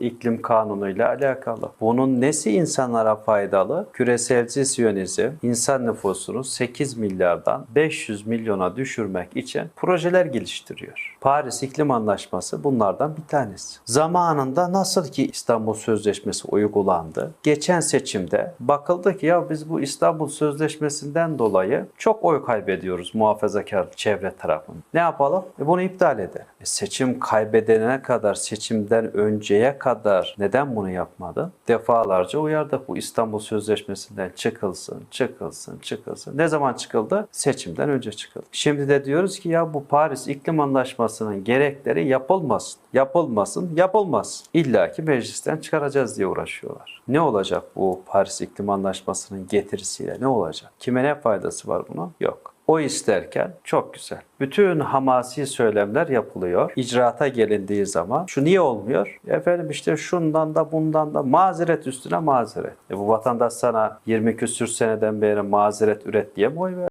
iklim kanunuyla alakalı. Bunun nesi insanlara faydalı? Küreselci Siyonizm insan nüfusunu 8 milyardan 500 milyona düşürmek için projeler geliştiriyor. Paris İklim Anlaşması bunlardan bir tanesi. Zamanında nasıl ki İstanbul Sözleşmesi uygulandı, geçen seçimde bakıldı ki ya biz bu İstanbul Sözleşmesi'nden dolayı çok oy kaybediyoruz muhafazakar çevre tarafından. Ne yapalım? E bunu iptal edelim. E seçim kaybedene kadar, seçimden önceye kadar neden bunu yapmadı? Defalarca uyardık bu İstanbul Sözleşmesi'nden çıkılsın, çıkılsın, çıkılsın. Ne zaman çıkıldı? Seçimden önce çıkıldı. Şimdi de diyoruz ki ya bu Paris İklim Anlaşması'nın gerekleri yapılmasın, yapılmasın, yapılmaz. İlla ki meclisten çıkaracağız diye uğraşıyorlar. Ne olacak bu Paris İklim Anlaşması'nın getirisiyle? Ne olacak? Kime ne faydası var bunun? Yok. O isterken çok güzel. Bütün hamasi söylemler yapılıyor. İcraata gelindiği zaman şu niye olmuyor? Efendim işte şundan da bundan da mazeret üstüne mazeret. E bu vatandaş sana 20 küsür seneden beri mazeret üret diye mi oy verdi?